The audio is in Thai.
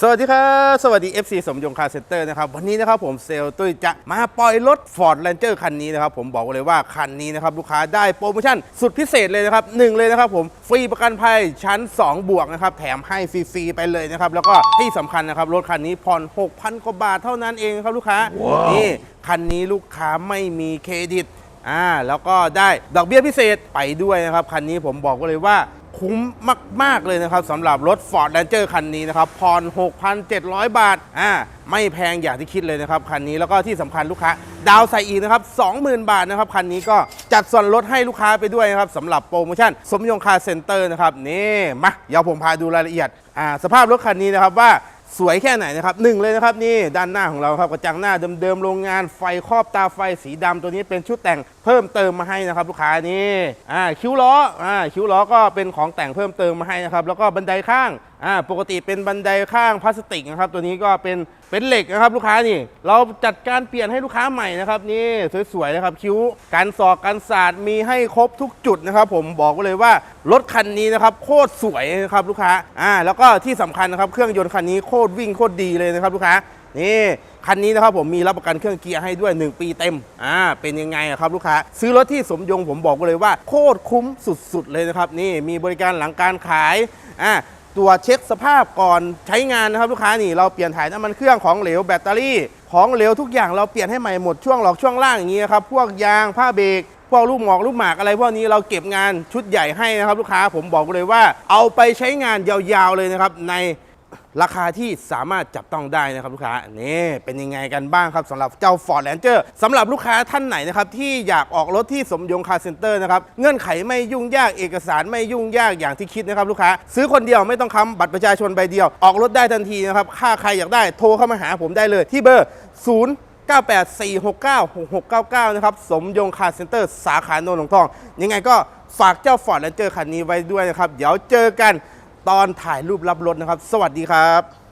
สวัสดีครับ สวัสดี FC สมยงคาร์เซ็นเตอร์นะครับ วันนี้นะครับผมเซลล์ตุ้ยจะมาปล่อยรถ Ford Ranger คันนี้นะครับ ผมบอกเลยว่าคันนี้นะครับ ลูกค้าได้โปรโมชั่นสุดพิเศษเลยนะครับหนึ่งเลยนะครับผม ฟรีประกันภัยชั้น 2 บวกนะครับ แถมให้ฟรีๆไปเลยนะครับ แล้วก็ที่สำคัญนะครับ รถคันนี้ผ่อน 6,000 กว่าบาทเท่านั้นเองครับลูกค้านี่คันนี้ลูกค้าไม่มีเครดิตอ่าแล้วก็ได้ดอกเบี้ยพิเศษไปด้วยนะครับ คันนี้ผมบอกเลยว่า คุ้มมาก ๆ เลยนะครับสำหรับรถ Ford Ranger คันนี้นะครับผ่อน 6,700 บาทอ่าไม่แพงอย่างที่คิดเลยนะครับ คันนี้แล้วก็ที่สำคัญลูกค้า ดาวน์ใส่อีกนะครับ 20,000 บาทนะครับ คันนี้ก็จัดส่วนลดให้ลูกค้าไปด้วยนะครับสำหรับโปรโมชั่น สมยงคาร์เซ็นเตอร์นะครับ นี่มาเดี๋ยวผมพาดูรายละเอียดอ่าสภาพรถคันนี้นะครับว่า สวยแค่ไหนนะครับหนึ่งเลยนะครับนี่ด้านหน้าของเราครับกระจังหน้าเดิมๆโรงงานไฟครอบตาไฟสีดำตัวนี้เป็นชุดแต่งเพิ่มเติมมาให้นะครับ ลูกค้านี่อ่าคิ้วล้ออ่าคิ้วล้อก็เป็นของแต่งเพิ่มเติมมาให้นะครับแล้วก็บันไดข้างอ่าปกติเป็นบันไดข้างพลาสติกนะครับตัวนี้ก็เป็นเป็นเหล็กนะครับลูกค้านี่ เราจัดการเปลี่ยนให้ลูกค้าใหม่นะครับนี่สวยๆนะครับคิ้วการสอกการสาดมีให้ครบทุกจุดนะครับผมบอกไว้เลยว่ารถคันนี้นะครับโคตรสวยนะครับลูกค้าอ่าแล้วก็ที่สำคัญนะครับเครื่องยนต์คันนี้โคตรวิ่งโคตรดีเลยนะครับลูกค้านี่คันนี้นะครับผมมีรับประกันเครื่องเกียร์ให้ด้วย 1 ปีเต็ม อ่า เป็นยังไงครับลูกค้า ซื้อรถที่สมยงผมบอกไว้เลยว่า โคตรคุ้มสุดๆเลยนะครับ นี่มีบริการหลังการขาย อ่า ตรวจเช็คสภาพก่อนใช้งานนะครับลูกค้านี่เราเปลี่ยนถ่ายน้ำมันเครื่องของเหลวแบตเตอรี่ของเหลวทุกอย่างเราเปลี่ยนให้ใหม่หมดช่วงหลอกช่วงล่างอย่างนี้นครับพวกยางผ้าเบรกพวกลูกหมอกลูกหมากอะไรพวกนี้เราเก็บงานชุดใหญ่ให้นะครับลูกค้าผมบอกเลยว่าเอาไปใช้งานยาวๆเลยนะครับใน ราคาที่สามารถจับต้องได้นะครับลูกค้านี่เป็นยังไงกันบ้างครับสำหรับเจ้า Ford Ranger สำหรับลูกค้าท่านไหนนะครับที่อยากออกรถที่สมยงคาร์เซ็นเตอร์นะครับเงื่อนไขไม่ยุ่งยากเอกสารไม่ยุ่งยากอย่างที่คิดนะครับลูกค้า ซื้อคนเดียวไม่ต้องค้ำบัตรประชาชนใบเดียว ออกรถได้ทันทีนะครับค่าใครอยากได้โทรเข้ามาหาผมได้เลยที่เบอร์ 0 984696699 นะครับ สมยงคาร์เซ็นเตอร์ สาขาโนนหลงทอง ยังไงก็ฝากเจ้า Ford Ranger คันนี้ไว้ด้วยนะครับ เดี๋ยวเจอกัน ตอนถ่ายรูปรับรถนะครับ สวัสดีครับ